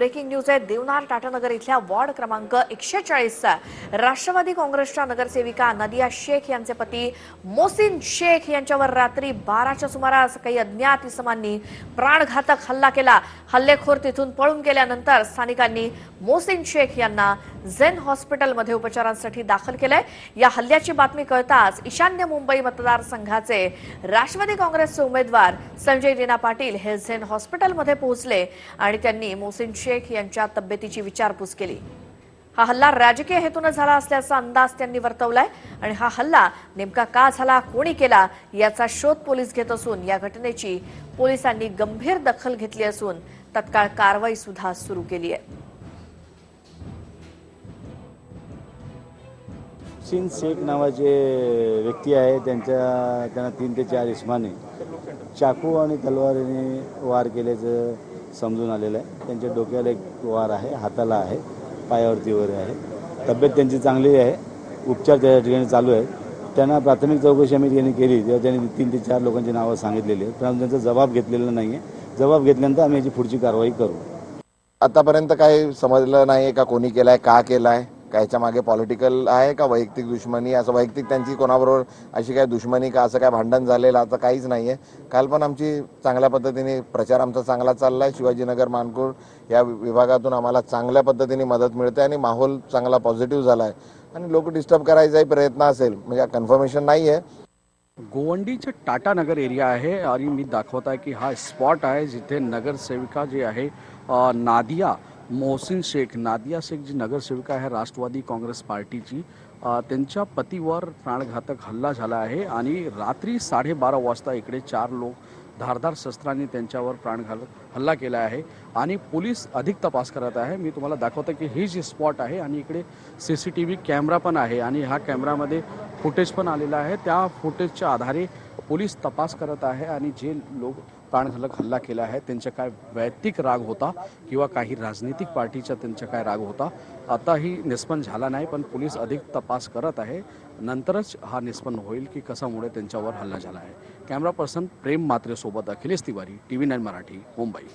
Breaking news आहे. देवनार टाटानगर इथल्या ward क्रमांक एकशे चाळीसचा राष्ट्रवादी काँग्रेसच्या नगरसेविका नदिया शेख यांचे पती मोसिन शेख यांच्यावर रात्री बाराच्या सुमारास काही अज्ञात इसमांनी प्राणघातक हल्ला केला. हल्लेखोर तिथून पळून गेल्यानंतर स्थानिकांनी मोसिन शेख यांना झेन हॉस्पिटलमध्ये उपचारांसाठी दाखल केलंय. या हल्ल्याची बातमी कळताच ईशान्य मुंबई मतदारसंघाचे राष्ट्रवादी काँग्रेसचे उमेदवार संजय लीना पाटील हे झेन हॉस्पिटलमध्ये पोहोचले आणि त्यांनी मोसिन शेख यांच्या तब्येतीची विचारपूस केली. हा हल्ला राजकीय हेतून झाला असल्याचा अंदाज त्यांनी वर्तवलाय आणि हा हल्ला नेमका का झाला कोणी केला याचा शोध पोलीस घेत असून या घटनेची पोलिसांनी गंभीर दखल घेतली असून तत्काळ कारवाई सुद्धा सुरू केली आहे. सिन शेख नावाचे व्यक्ती आहे त्यांच्या त्यांना तीन ते चार इस्माने चाकू आणि तलवारीने वार केल्याचं समजून आलेलं आहे. त्यांच्या डोक्याला एक वार आहे हाताला आहे पायावरती वगैरे आहे. तब्येत त्यांची चांगली आहे. उपचार त्या ठिकाणी चालू आहेत. त्यांना प्राथमिक चौकशी आम्ही त्यांनी केली. तेव्हा त्यांनी तीन ते चार लोकांची नावं सांगितलेली आहेत. पण त्यांचा जबाब घेतलेला नाही आहे जबाब घेतल्यानंतर आम्ही याची पुढची कारवाई करू. आतापर्यंत काही समजलं नाही का कोणी केलाय का केलाय? का याच्या मागे पॉलिटिकल आहे का वैयक्तिक दुश्मनी? असं वैयक्तिक त्यांची कोणाबरोबर अशी काय दुश्मनी का? असं काय भांडण झालेलं? असं काहीच नाही आहे काल पण आमची चांगल्या पद्धतीने प्रचार आमचा चांगला चालला आहे शिवाजीनगर मानपूर या विभागातून आम्हाला चांगल्या पद्धतीने मदत मिळते आणि माहोल चांगला पॉझिटिव्ह झाला आहे आणि लोक डिस्टर्ब करायचाही प्रयत्न असेल म्हणजे कन्फर्मेशन नाही गोवंडीचे टाटा नगर एरिया आहे आणि मी दाखवत आहे की हा स्पॉट आहे जिथे नगरसेविका जी आहे नादिया मोहसिन शेख नादिया शेख जी नगरसेविका आहे राष्ट्रवादी काँग्रेस पार्टीची त्यांच्या पतीवर प्राणघातक हल्ला झाला आहे आणि रात्री साडेबारा वाजता इकडे चार लोक धारदार शस्त्रांनी त्यांच्यावर प्राणघाल हल्ला केला आहे आणि पोलीस अधिक तपास करत आहे. मी तुम्हाला दाखवतो की ही जी स्पॉट आहे आणि इकडे C C T V camera पण आहे आणि ह्या कॅमेरामध्ये फुटेज पण आलेला आहे. त्या फुटेजच्या आधारे पोलीस तपास करत आहे आणि जे लोक प्राणघातक हल्ला केला आहे त्यांचा काय वैयक्तिक राग होता किंवा काही राजनीतिक पार्टीचा त्यांचा काय राग होता आताही निष्पन्न झाला नाही पण पोलीस अधिक तपास करत आहे. नंतरच हा निष्पन्न होईल की कशामुळे त्यांच्यावर हल्ला झाला आहे. Camera person Prem मात्रेसोबत Akhilesh Tiwari T V nine Marathi Mumbai.